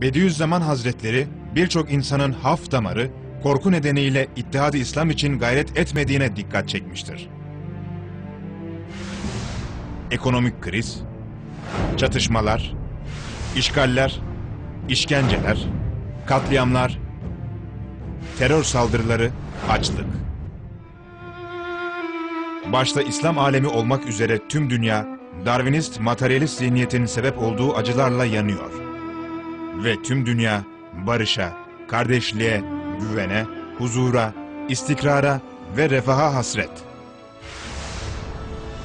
Bediüzzaman Hazretleri birçok insanın haf damarı, korku nedeniyle İttihad-ı İslam için gayret etmediğine dikkat çekmiştir. Ekonomik kriz, çatışmalar, işgaller, işkenceler, katliamlar, terör saldırıları, açlık. Başta İslam alemi olmak üzere tüm dünya, Darwinist materyalist zihniyetin sebep olduğu acılarla yanıyor. Ve tüm dünya barışa, kardeşliğe, güvene, huzura, istikrara ve refaha hasret.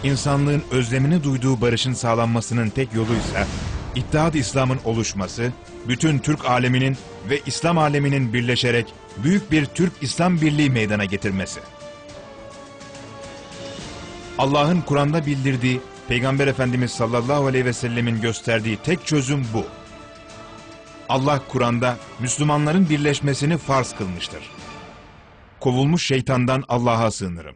İnsanlığın özlemini duyduğu barışın sağlanmasının tek yoluysa, İttihat İslam'ın oluşması, bütün Türk aleminin ve İslam aleminin birleşerek büyük bir Türk-İslam birliği meydana getirmesi. Allah'ın Kur'an'da bildirdiği, Peygamber Efendimiz sallallahu aleyhi ve sellemin gösterdiği tek çözüm bu. Allah Kur'an'da Müslümanların birleşmesini farz kılmıştır. Kovulmuş şeytandan Allah'a sığınırım.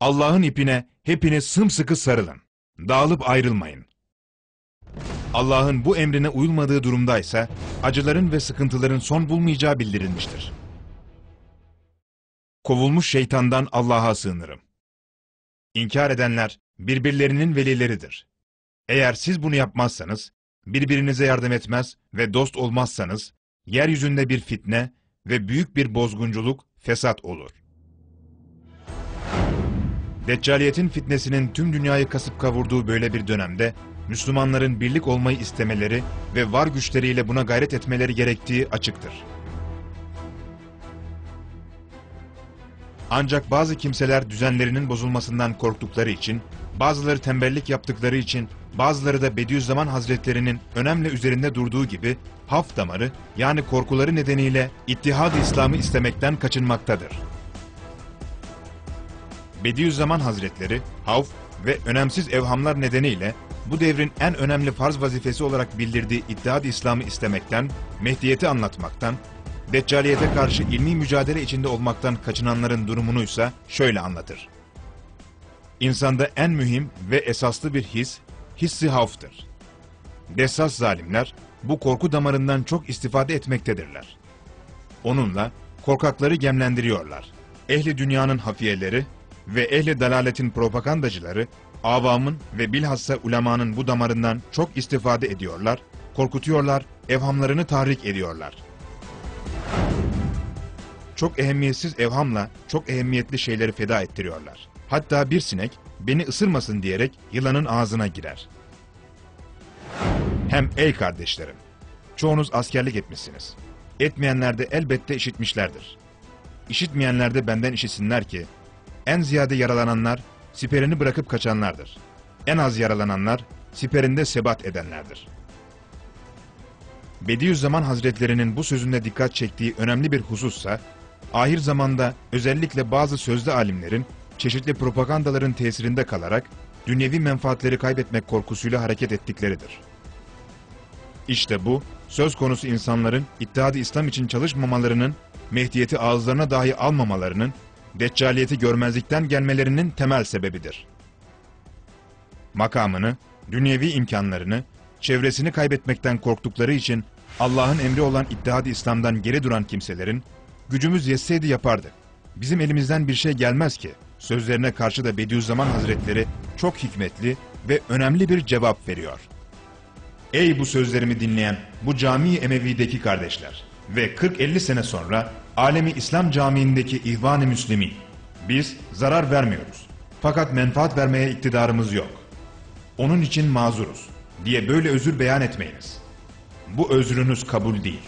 Allah'ın ipine hepiniz sımsıkı sarılın. Dağılıp ayrılmayın. Allah'ın bu emrine uyulmadığı durumdaysa acıların ve sıkıntıların son bulmayacağı bildirilmiştir. Kovulmuş şeytandan Allah'a sığınırım. İnkar edenler birbirlerinin velileridir. Eğer siz bunu yapmazsanız, birbirinize yardım etmez ve dost olmazsanız, yeryüzünde bir fitne ve büyük bir bozgunculuk, fesat olur. Deccaliyetin fitnesinin tüm dünyayı kasıp kavurduğu böyle bir dönemde, Müslümanların birlik olmayı istemeleri ve var güçleriyle buna gayret etmeleri gerektiği açıktır. Ancak bazı kimseler düzenlerinin bozulmasından korktukları için, bazıları tembellik yaptıkları için, bazıları da Bediüzzaman Hazretlerinin önemli üzerinde durduğu gibi haf damarı yani korkuları nedeniyle İttihad-ı İslam'ı istemekten kaçınmaktadır. Bediüzzaman Hazretleri, havf ve önemsiz evhamlar nedeniyle bu devrin en önemli farz vazifesi olarak bildirdiği İttihad-ı İslam'ı istemekten, Mehdiyeti anlatmaktan, Deccaliyete karşı ilmi mücadele içinde olmaktan kaçınanların durumunuysa şöyle anlatır. İnsanda en mühim ve esaslı bir his, hissi havftır. Dessas zalimler bu korku damarından çok istifade etmektedirler. Onunla korkakları gemlendiriyorlar. Ehli dünyanın hafiyeleri ve ehli dalaletin propagandacıları, avamın ve bilhassa ulemanın bu damarından çok istifade ediyorlar, korkutuyorlar, evhamlarını tahrik ediyorlar. Çok ehemmiyetsiz evhamla çok ehemmiyetli şeyleri feda ettiriyorlar. Hatta bir sinek beni ısırmasın diyerek yılanın ağzına girer. Hem ey kardeşlerim, çoğunuz askerlik etmişsiniz. Etmeyenler de elbette işitmişlerdir. İşitmeyenler de benden işitsinler ki, en ziyade yaralananlar, siperini bırakıp kaçanlardır. En az yaralananlar, siperinde sebat edenlerdir. Bediüzzaman Hazretlerinin bu sözünde dikkat çektiği önemli bir husussa, ahir zamanda özellikle bazı sözlü alimlerin çeşitli propagandaların tesirinde kalarak dünyevi menfaatleri kaybetmek korkusuyla hareket ettikleridir. İşte bu, söz konusu insanların İttihad-ı İslam için çalışmamalarının, Mehdiyeti ağızlarına dahi almamalarının, Deccaliyeti görmezlikten gelmelerinin temel sebebidir. Makamını, dünyevi imkanlarını, çevresini kaybetmekten korktukları için Allah'ın emri olan İttihad-ı İslam'dan geri duran kimselerin, gücümüz yetseydi yapardık. Bizim elimizden bir şey gelmez ki. Sözlerine karşı da Bediüzzaman Hazretleri çok hikmetli ve önemli bir cevap veriyor. Ey bu sözlerimi dinleyen bu cami Emevi'deki kardeşler ve 40-50 sene sonra Alemi İslam Camii'ndeki İhvan-ı Müslimin. Biz zarar vermiyoruz. Fakat menfaat vermeye iktidarımız yok. Onun için mazuruz diye böyle özür beyan etmeyiniz. Bu özrünüz kabul değil.